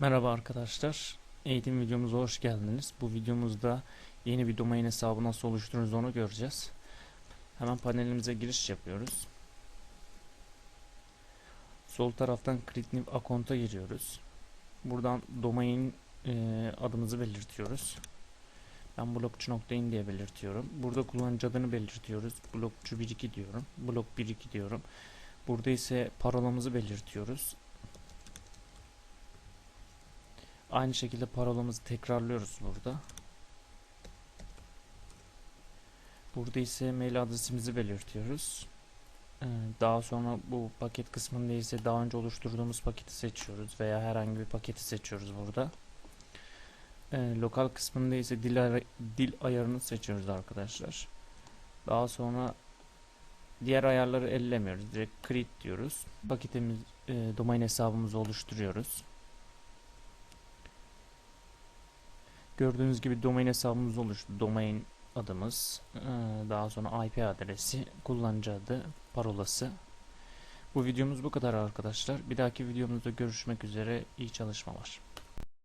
Merhaba arkadaşlar. Eğitim videomuza hoş geldiniz. Bu videomuzda yeni bir domain hesabı nasıl oluştururuz onu göreceğiz. Hemen panelimize giriş yapıyoruz. Sol taraftan Create New Account'a giriyoruz. Buradan domain e, adımızı belirtiyoruz. Ben blokçu.in diye belirtiyorum. Burada kullanıcı adını belirtiyoruz. Blokçu 12 diyorum. Blok 12 diyorum. Burada ise parolamızı belirtiyoruz. Aynı şekilde parolamızı tekrarlıyoruz burada. Burada ise mail adresimizi belirtiyoruz. Ee, Daha sonra bu paket kısmında ise daha önce oluşturduğumuz paketi seçiyoruz veya herhangi bir paketi seçiyoruz burada. Ee, Lokal kısmında ise dil, ara- dil ayarını seçiyoruz arkadaşlar. Daha sonra diğer ayarları ellemiyoruz. Direkt create diyoruz. Paketimiz, e, domain hesabımızı oluşturuyoruz. Gördüğünüz gibi domain hesabımız oluştu. Domain adımız, eee, daha sonra IP adresi, kullanıcı adı, parolası. Bu videomuz bu kadar arkadaşlar. Bir dahaki videomuzda görüşmek üzere. İyi çalışmalar.